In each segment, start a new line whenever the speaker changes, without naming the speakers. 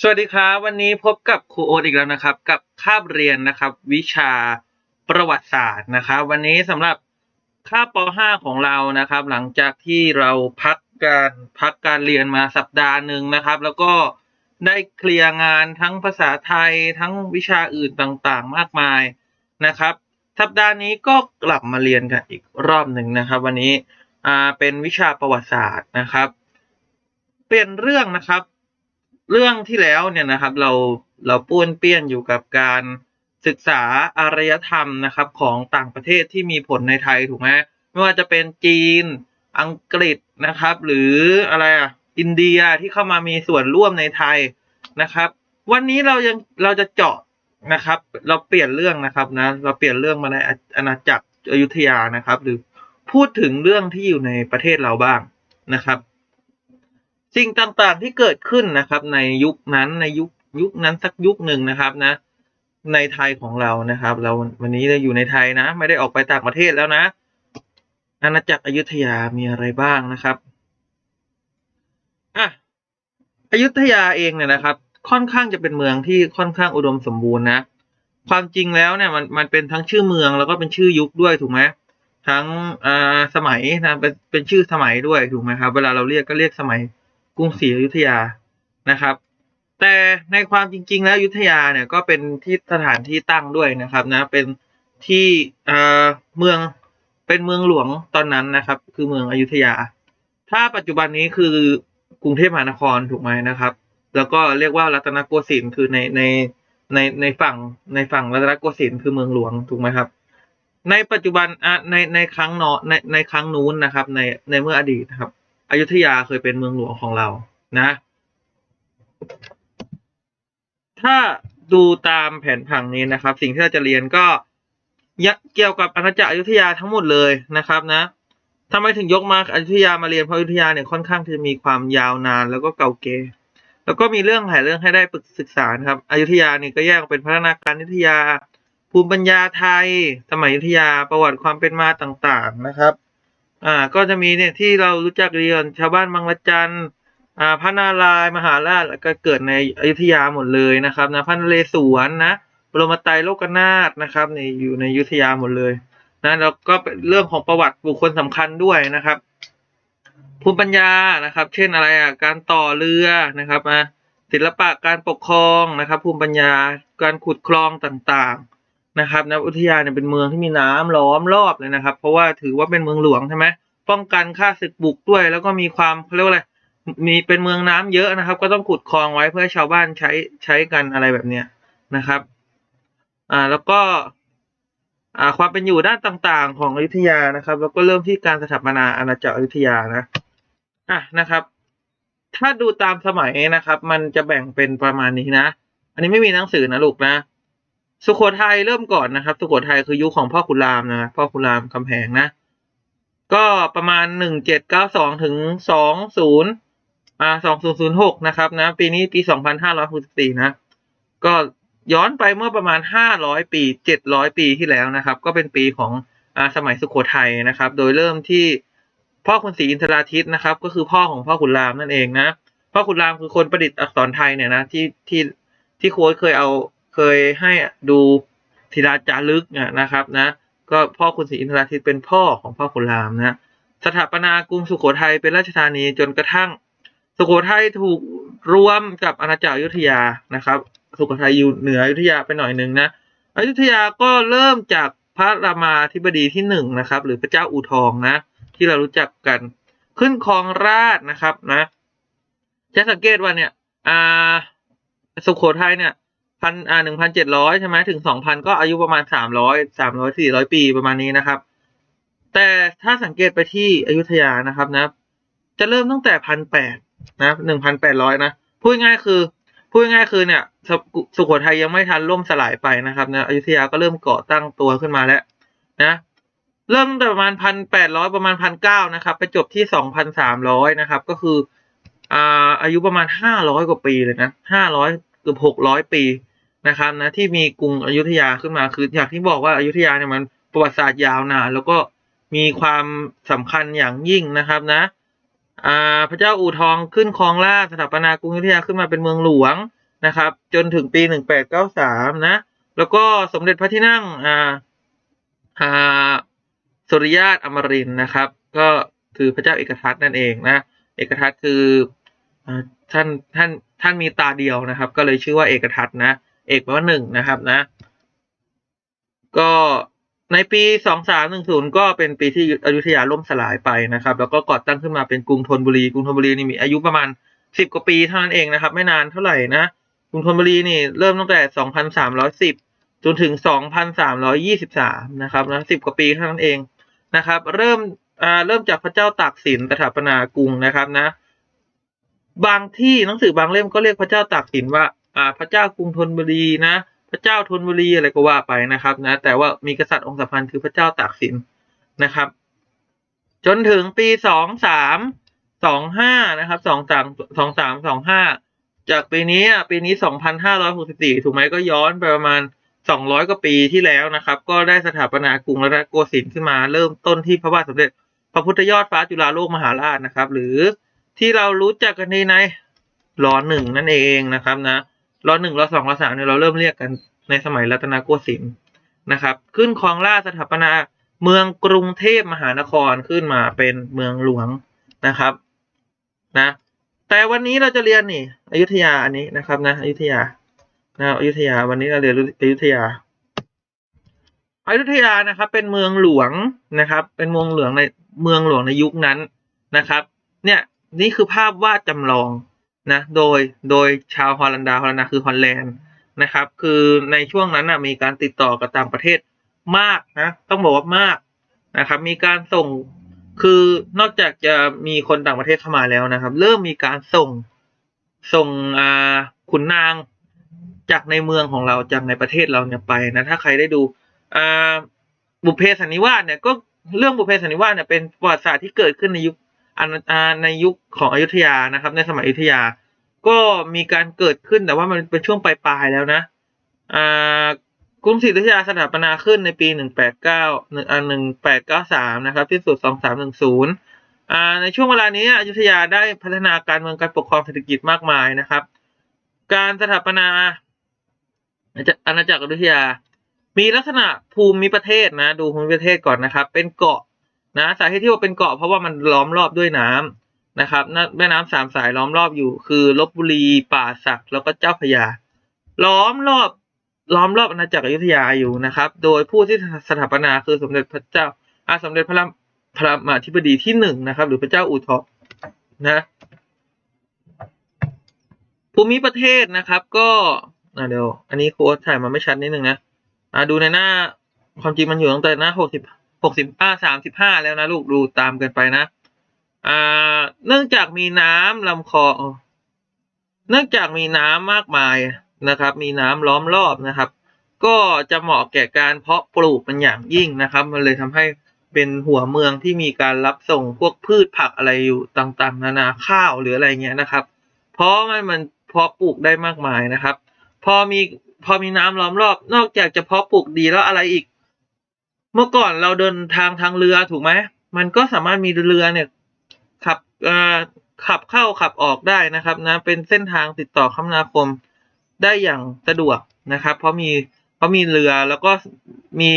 สวัสดีครับวันนี้พบกับครูโอ๊ตอีกแล้วนะครับ กับคาบเรียนนะครับ วิชาประวัติศาสตร์นะครับ วันนี้สำหรับคาบป .5 ของเรานะครับ หลังจากที่เราพักการพักการเรียนมาสัปดาห์หนึ่งนะครับ แล้วก็ได้เคลียร์งานทั้งภาษาไทยทั้งวิชาอื่นต่างๆ มากมายนะครับ สัปดาห์นี้ก็กลับมาเรียนกันอีกรอบหนึ่งนะครับ วันนี้อ่าเป็นวิชาประวัติศาสตร์นะครับ เปลี่ยนเรื่องนะครับ เรื่องที่แล้วเนี่ยนะครับเราเราป้วนเปี้ยนอยู่กับการศึกษาอารยธรรมนะครับของต่างประเทศที่มีผลในไทยถูกไหมไม่ว่าจะเป็นจีนอังกฤษนะครับ หรืออะไรอะอินเดียที่เข้ามามีส่วนร่วมในไทยนะครับ วันนี้เรายังเราจะเจาะนะครับ เราเปลี่ยนเรื่องนะครับนะเราเปลี่ยนเรื่องมาในอาณาจักรอยุธยานะครับ หรือพูดถึงเรื่องที่อยู่ในประเทศเราบ้างนะครับ สิ่งต่างๆที่เกิดขึ้นนะครับในยุคนั้นในยุคยุคนั้นสักยุคหนึ่งนะครับนะ ในไทยของเรานะครับ เราวันนี้เราอยู่ในไทยนะ ไม่ได้ออกไปต่างประเทศแล้วนะ อาณาจักรอยุธยามีอะไรบ้างนะครับอะอยุธยาเองเนี่ยนะครับ ค่อนข้างจะเป็นเมืองที่ค่อนข้างอุดมสมบูรณ์นะ ความจริงแล้วเนี่ยมันมันเป็นทั้งชื่อเมืองแล้วก็เป็นชื่อยุคด้วยถูกไหมทั้งอ่าสมัยนะเป็นเป็นชื่อสมัยด้วยถูกไหมครับ เวลาเราเรียกก็เรียกสมัย กรุงศรีอยุธยานะครับ แต่ในความจริง ๆ แล้วอยุธยาเนี่ยก็เป็นที่สถานที่ตั้งด้วยนะครับนะเป็นที่เอ่อเมืองเป็นเมืองหลวงตอนนั้นนะครับ คือเมืองอยุธยา ถ้าปัจจุบันนี้คือกรุงเทพมหานครถูกไหมนะครับ แล้วก็เรียกว่ารัตนโกสินทร์คือในในในในฝั่งในฝั่งรัตนโกสินทร์คือเมืองหลวงถูกไหมครับ ในปัจจุบันอะในในครั้งเนาะในในครั้งนู้นนะครับ ในในเมื่ออดีตนะครับ อยุธยาเคยเป็นเมืองหลวงของเรานะ ถ้าดูตามแผนผังนี้นะครับ สิ่งที่เราจะเรียนก็เกี่ยวกับอาณาจักรอยุธยาทั้งหมดเลยนะครับนะทำไมถึงยกมาอยุธยามาเรียนเพราะอยุธยาเนี่ยค่อนข้างที่จะมีความยาวนานแล้วก็เก่าเก๋แล้วก็มีเรื่องหลายเรื่องให้ได้ศึกษาครับอยุธยานี่ก็แยกออกเป็นพัฒนาการอยุธยา ภูมิปัญญาไทย สมัยอยุธยาประวัติความเป็นมาต่างๆนะครับ อ่าก็จะมีเนี่ยที่เรารู้จักเรียนชาวบ้านบางละจันอ่าพระนารายมหาราชแล้วก็เกิดในอยุธยาหมดเลยนะครับนะพระนเรศวรนะบรมไตรโลกนาถนะครับในอยู่ในอยุธยาหมดเลยนะแล้วก็เป็นเรื่องของประวัติบุคคลสำคัญด้วยนะครับ ภูมิปัญญานะครับ เช่นอะไรอะการต่อเรือนะครับอะศิลปะการปกครองนะครับ ภูมิปัญญาการขุดคลองต่างๆ นะครับนะอยุธยาเนี่ยเป็นเมืองที่มีน้ำล้อมรอบเลยนะครับ เพราะว่าถือว่าเป็นเมืองหลวงใช่ไหมป้องกันค่าศึกบุกด้วย แล้วก็มีความเขาเรียกว่าอะไรมีเป็นเมืองน้ำเยอะนะครับ ก็ต้องขุดคลองไว้เพื่อชาวบ้านใช้ใช้กันอะไรแบบเนี้ยนะครับ อ่าแล้วก็อ่าความเป็นอยู่ด้านต่างๆ ของอยุธยานะครับ แล้วก็เริ่มที่การสถาปนาอาณาจักรอยุธยานะอะนะครับ ถ้าดูตามสมัยนะครับ มันจะแบ่งเป็นประมาณนี้นะ อันนี้ไม่มีหนังสือนะลูกนะ สุโขทัยเริ่มก่อนนะครับ สุโขทัยคือยุคของพ่อขุนรามนะพ่อขุนรามคำแหงนะ ก็ประมาณหนึ่งเจ็ดเก้าสองถึงสองศูนย์อ่าสองศูนย์ศูนย์หกนะครับนะ ปีนี้ปีสองพันห้าร้อยหกสิบสี่นะ ก็ย้อนไปเมื่อประมาณห้าร้อยปีเจ็ดร้อยปีที่แล้วนะครับ ก็เป็นปีของอ่าสมัยสุโขทัยนะครับ โดยเริ่มที่พ่อคุณศรีอินทราทิตนะครับ ก็คือพ่อของพ่อขุนรามนั่นเองนะพ่อขุนรามคือคนประดิษฐ์อักษรไทยเนี่ยนะที่ที่ที่โค้ชเคยเอา เคยให้ดูธีราจารึกนะครับนะก็พ่อคุณศรีอินทราทิตเป็นพ่อของพ่อขุนรามนะสถาปนากรุงสุโขทัยเป็นราชธานีจนกระทั่ง สุโขทัยถูกรวมกับอาณาจักรอยุธยานะครับ สุโขทัยอยู่เหนืออยุธยาไปหน่อยหนึ่งนะอยุธยาก็เริ่มจากพระรามาธิบดีที่หนึ่งนะครับ หรือพระเจ้าอู่ทองนะ ที่เรารู้จักกันขึ้นครองราชนะครับนะ จะสังเกตว่าเนี่ยอ่าสุโขทัยเนี่ย พันอ่าหนึ่งพันเจ็ดร้อยใช่ไหมถึงสองพันก็อายุประมาณสามร้อยสามร้อยสี่ร้อยปีประมาณนี้นะครับ แต่ถ้าสังเกตไปที่อยุธยานะครับนะ จะเริ่มตั้งแต่พันแปดนะหนึ่งพันแปดร้อยนะพูดง่ายคือพูดง่ายคือเนี่ยสสุสุโขทัยยังไม่ทันล่มสลายไปนะครับนะอยุธยาก็เริ่มก่อตั้งตัวขึ้นมาแล้วนะเริ่มตั้งแต่ประมาณพันแปดร้อยประมาณพันเก้านะครับ ไปจบที่สองพันสามร้อยนะครับ ก็คืออ่าอายุประมาณห้าร้อยกว่าปีเลยนะห้าร้อยเกือบหกร้อยปี นะครับนะที่มีกรุงอยุธยาขึ้นมาคืออย่างที่บอกว่าอายุทยาเนี่ยมันประวัติศาสตร์ยาวนานแล้วก็มีความสำคัญอย่างยิ่งนะครับนะอ่าพระเจ้าอู่ทองขึ้นครองราชสถาปนากรุงอยุธยาขึ้นมาเป็นเมืองหลวงนะครับ จนถึงปีหนึ่งแปดเก้าสามนะ แล้วก็สมเด็จพระที่นั่งอ่าอ่าสุริยาตอมรินนะครับ ก็คือพระเจ้าเอกทัตนั่นเองนะ เอกทัตคือท่านท่านท่านมีตาเดียวนะครับ ก็เลยชื่อว่าเอกทัตนะ เอกแปลว่าหนึ่งนะครับนะ ก็ในปีสองสามหนึ่งศูนย์ก็เป็นปีที่อยุธยาล่มสลายไปนะครับ แล้วก็ก่อตั้งขึ้นมาเป็นกรุงธนบุรีกรุงธนบุรีนี่มีอายุประมาณสิบกว่าปีเท่านั้นเองนะครับ ไม่นานเท่าไหร่นะกรุงธนบุรีนี่เริ่มตั้งแต่สองพันสามร้อยสิบจนถึงสองพันสามร้อยี่สิบสามนะครับนะสิบกว่าปีเท่านั้นเองนะครับ เริ่มอ่าเริ่มจากพระเจ้าตากสินสถาปนากรุงนะครับนะ บางที่หนังสือบางเล่มก็เรียกพระเจ้าตากสินว่า อ่าพระเจ้ากรุงธนบุรีนะ พระเจ้าธนบุรีอะไรก็ว่าไปนะครับนะแต่ว่ามีกษัตริย์องค์สำคัญคือพระเจ้าตากสินนะครับ จนถึงปีสองสามสองห้านะครับสองสามสองสามสองห้าจากปีนี้ปีนี้สองพันห้าร้อยหกสิบสี่ถูกไหมก็ย้อนไปประมาณสองร้อยกว่าปีที่แล้วนะครับ ก็ได้สถาปนากรุงรัตนโกสินทร์ขึ้นมาเริ่มต้นที่พระบาทสมเด็จ พระพุทธยอดฟ้าจุฬาโลกมหาราชนะครับ หรือที่เรารู้จักกันในในรอหนึ่งนั่นเองนะครับนะ รอหนึ่งรอสองรอสามเนี่ยเราเริ่มเรียกกันในสมัยรัตนโกสินทร์นะครับ ขึ้นครองราชสถาปนาเมืองกรุงเทพมหานครขึ้นมาเป็นเมืองหลวงนะครับนะแต่วันนี้เราจะเรียนนี่อยุธยาอันนี้นะครับนะอยุธยานะอยุธยาวันนี้เราเรียนอยุธยาอยุธยานะครับ เป็นเมืองหลวงนะครับ เป็นเมืองหลวงในเมืองหลวงในยุคนั้นนะครับ เนี่ยนี่คือภาพวาดจำลอง นะโดยโดยชาวฮอลันดาฮอลันดาคือฮอลแลนด์นะครับ คือในช่วงนั้นนะมีการติดต่อกับต่างประเทศมากนะต้องบอกว่ามากนะครับ มีการส่งคือนอกจากจะมีคนต่างประเทศเข้ามาแล้วนะครับ เริ่มมีการส่งส่งอ่าขุนนางจากในเมืองของเราจากในประเทศเราเนี่ยไปนะถ้าใครได้ดูอ่าบุพเพสันนิวาสเนี่ยก็เรื่องบุพเพสันนิวาสเนี่ยเป็นประวัติศาสตร์ที่เกิดขึ้นในยุค ในยุคของอยุธยานะครับ ในสมัยอยุธยา ก็มีการเกิดขึ้นแต่ว่ามันเป็นช่วงปลายๆแล้วนะอ่ากรุงศรีอยุธยาสถาปนาขึ้นในปีหนึ่งแปดเก้าหนึ่งอ่าหนึ่งแปดเก้าสามนะครับ ที่สุดสองสามหนึ่งศูนย์อ่าในช่วงเวลานี้อยุธยาได้พัฒนาการเมืองการปกครองเศรษฐกิจมากมายนะครับ การสถาปนาอาณาจักรอยุธยา มีลักษณะภูมิประเทศนะ ดูภูมิประเทศก่อนนะครับ เป็นเกาะ นะสาเหตุที่ว่าเป็นเกาะเพราะว่ามันล้อมรอบด้วยน้ำนะครับแม่น้ำสามสายล้อมรอบอยู่คือลบบุรีป่าสักแล้วก็เจ้าพยา ล้อมรอบล้อมรอบอาณาจักรอยุธยาอยู่นะครับ โดยผู้ที่สถาปนาคือสมเด็จพระเจ้าอาสมเด็จพระราพระมหาธิบดีที่หนึ่งนะครับ หรือพระเจ้าอู่ทองนะภูมิประเทศนะครับ ก็เดี๋ยว อันนี้โค้ดถ่ายมาไม่ชัดนิดนึงนะอ่าดูในหน้าความจริงมันอยู่ตั้งแต่หน้าหกสิบ หกสิบอ่าสามสิบห้าแล้วนะลูกดูตามกันไปนะ อ่า เนื่องจากมีน้ำลำคอ เนื่องจากมีน้ำมากมายนะครับ มีน้ำล้อมรอบนะครับ ก็จะเหมาะแก่การเพาะปลูกเป็นอย่างยิ่งนะครับ มันเลยทำให้เป็นหัวเมืองที่มีการรับส่งพวกพืชผักอะไรอยู่ต่างๆ นานาข้าวหรืออะไรเงี้ยนะครับ เพราะมันมันเพาะปลูกได้มากมายนะครับ พอมีพอมีน้ำล้อมรอบ นอกจากจะเพาะปลูกดีแล้วอะไรอีก เมื่อก่อนเราเดินทางทางเรือถูกไหมมันก็สามารถมีเรือเนี่ยขับเอ่อขับเข้าขับออกได้นะครับนะเป็นเส้นทางติดต่อคมนาคมได้อย่างสะดวกนะครับ เพราะมีเพราะมีเรือแล้วก็มี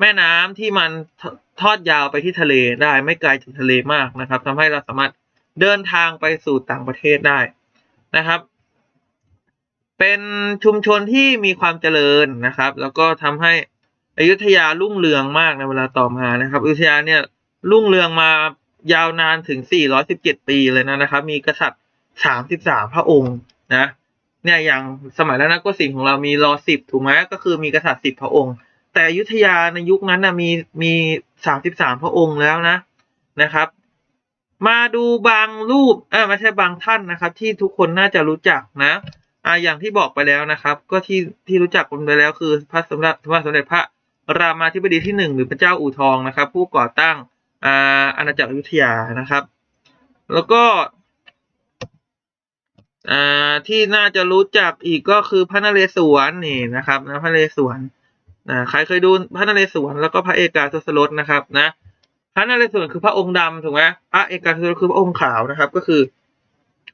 แม่น้ำที่มันทอดยาวไปที่ทะเลได้ไม่ไกลจากทะเลมากนะครับทำให้เราสามารถเดินทางไปสู่ต่างประเทศได้นะครับ เป็นชุมชนที่มีความเจริญนะครับ แล้วก็ทำให้ อยุธยารุ่งเรืองมากในเวลาต่อมานะครับอยุธยาเนี่ยรุ่งเรืองมายาวนานถึง 417 ปีเลยนะนะครับ มีกษัตริย์ 33 พระองค์นะเนี่ยอย่างสมัยรัตนโกสินทร์ของเรามีรอสิบถูกไหมก็คือมีกษัตริย์สิบพระองค์ แต่อยุธยาในยุคนั้นนะมีมีสามสิบสามพระองค์แล้วนะนะครับ มาดูบางรูปเออไม่ใช่บางท่านนะครับ ที่ทุกคนน่าจะรู้จักนะอ่าอย่างที่บอกไปแล้วนะครับ ก็ที่ที่รู้จักกันไปแล้วคือพระสมเด็จพระสมเด็จพระ รามาธิบดีที่หนึ่งหรือพระเจ้าอู่ทองนะครับ ผู้ก่อตั้งอาอาณาจักรอยุธยานะครับ แล้วก็ที่น่าจะรู้จักอีกก็คือพระนเรศวรนี่นะครับนะพระนเรศวรนะใครเคยดูพระนเรศวรแล้วก็พระเอกาทศรถนะครับนะพระนเรศวรคือพระองค์ดำถูกไหมพระเอกาทศรสคือพระองค์ขาวนะครับ ก็คือ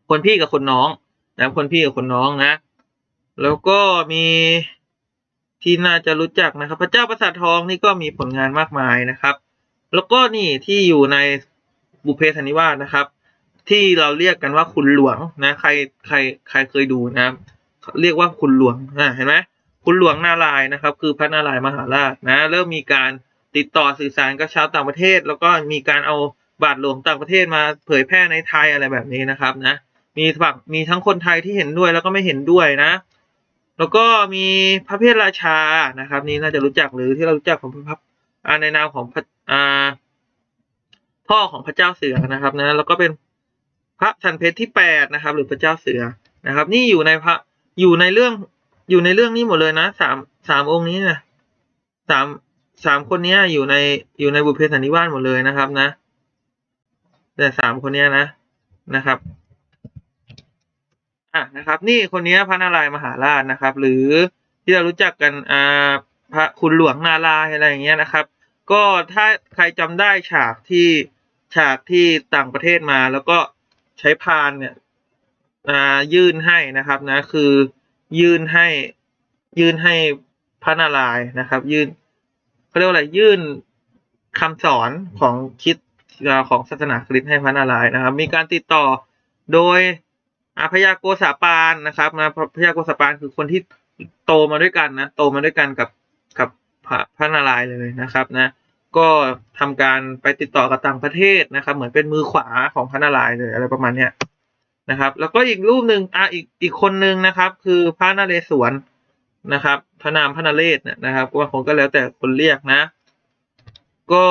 คนพี่กับคนน้องนะคนพี่กับคนน้องนะ แล้วก็มี ที่น่าจะรู้จักนะครับ พระเจ้าประสาททองนี่ก็มีผลงานมากมายนะครับ แล้วก็นี่ที่อยู่ในบุเพสันนิวาสนะครับ ที่เราเรียกกันว่าคุณหลวงนะใครใครใครเคยดูนะครับเรียกว่าคุณหลวงอ่าเห็นไหมคุณหลวงนารายนะครับ คือพระนารายมหาราชนะเริ่มมีการติดต่อสื่อสารกับชาวต่างประเทศ แล้วก็มีการเอาบาทหลวงต่างประเทศมาเผยแพร่ในไทยอะไรแบบนี้นะครับนะมีฝั่งมีทั้งคนไทยที่เห็นด้วยแล้วก็ไม่เห็นด้วยนะ แล้วก็มีพระเพทราชานะครับ นี่น่าจะรู้จักหรือที่เรารู้จักของพระอ่าในนามของพระอ่าพ่อของพระเจ้าเสือนะครับนะแล้วก็เป็นพระชันเพชรที่แปดนะครับ หรือพระเจ้าเสือนะครับ นี่อยู่ในพระอยู่ในเรื่องอยู่ในเรื่องนี้หมดเลยนะสามสามองค์นี้นะสามสามคนนี้อยู่ในอยู่ในบุพเพสันนิวาสหมดเลยนะครับนะ แต่สามคนนี้นะนะครับ อะนะครับ นี่คนนี้พระนารายมหาราชนะครับ หรือที่เรารู้จักกันอ่าพระคุณหลวงนารายอะไรอย่างเงี้ยนะครับ ก็ถ้าใครจำได้ฉากที่ฉากที่ต่างประเทศมา แล้วก็ใช้พานเนี่ยอ่ายื่นให้นะครับนะ คือยื่นให้ยื่นให้พระนารายนะครับ ยื่นเขาเรียกว่าอะไรยื่นคำสอนของคิดของศาสนาคริสต์ให้พระนารายณ์นะครับ มีการติดต่อโดย อาพยาโกษาปานนะครับนะพยาโกษาปานคือคนที่โตมาด้วยกันนะโตมาด้วยกันกับกับพระพระนารายณ์เลยนะครับนะก็ทำการไปติดต่อกับต่างประเทศนะครับ เหมือนเป็นมือขวาของพระนารายณ์เลยอะไรประมาณเนี้ยนะครับ แล้วก็อีกรูปหนึ่งอะอีกอีกคนหนึ่งนะครับ คือพระนเรศวรนะครับ พระนามพระนเรศนะครับว่าคงก็แล้วแต่คนเรียกนะ ก็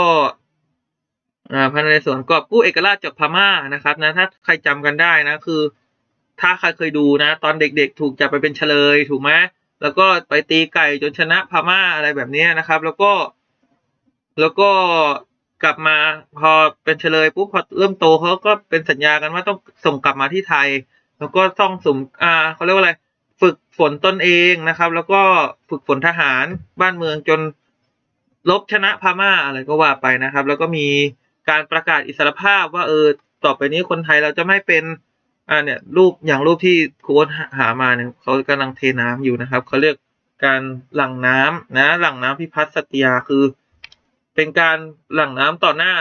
อ่าพระนเรศวรกอบกู้เอกราชจากพม่านะครับนะถ้าใครจำกันได้นะคือ ถ้าใครเคยดูนะ ตอนเด็กๆ ถูกจับไปเป็นเฉลยถูกไหมแล้วก็ไปตีไก่จนชนะพม่าอะไรแบบนี้นะครับ แล้วก็ แล้วก็กลับมาพอเป็นเฉลยปุ๊บพอเริ่มโตเขาก็เป็นสัญญากันว่าต้องส่งกลับมาที่ไทย แล้วก็ต้องสมอ่าเขาเรียกว่าอะไรฝึกฝนตนเองนะครับ แล้วก็ฝึกฝนทหารบ้านเมืองจนลบชนะพม่าอะไรก็ว่าไปนะครับ แล้วก็มีการประกาศอิสรภาพว่าเออต่อไปนี้คนไทยเราจะไม่เป็น อ่าเนี่ยรูปอย่างรูปที่ครูโอ๊ตหามาเนี่ยเขากำลังเทน้ำอยู่นะครับเขาเรียกการหลั่งน้ำนะหลั่งน้ำพิพัฒน์สัตยาคือ เป็นการหลั่งน้ำต่อหน้า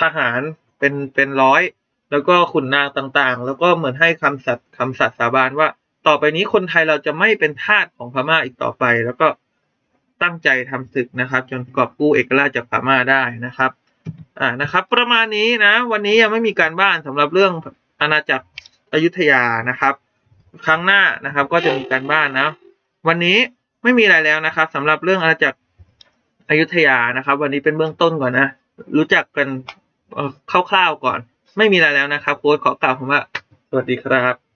ทหารเป็นเป็นร้อย แล้วก็ขุนนางต่างๆ แล้วก็เหมือนให้คำสัตย์คำสัตย์สาบานว่า ต่อไปนี้คนไทยเราจะไม่เป็นทาสของพม่าอีกต่อไป แล้วก็ตั้งใจทำศึกนะครับ จนกอบกู้เอกราชจากพม่าได้นะครับอ่านะครับ ประมาณนี้นะ วันนี้ยังไม่มีการบ้านสำหรับเรื่อง อาณาจักรอยุธยานะครับ ครั้งหน้านะครับก็จะมีการบ้านนะ วันนี้ไม่มีอะไรแล้วนะครับสำหรับเรื่องอาณาจักรอยุธยานะครับ วันนี้เป็นเบื้องต้นก่อนนะ รู้จักกันคร่าวๆก่อน ไม่มีอะไรแล้วนะครับโค้ดขอกล่าวคำว่าสวัสดีครับ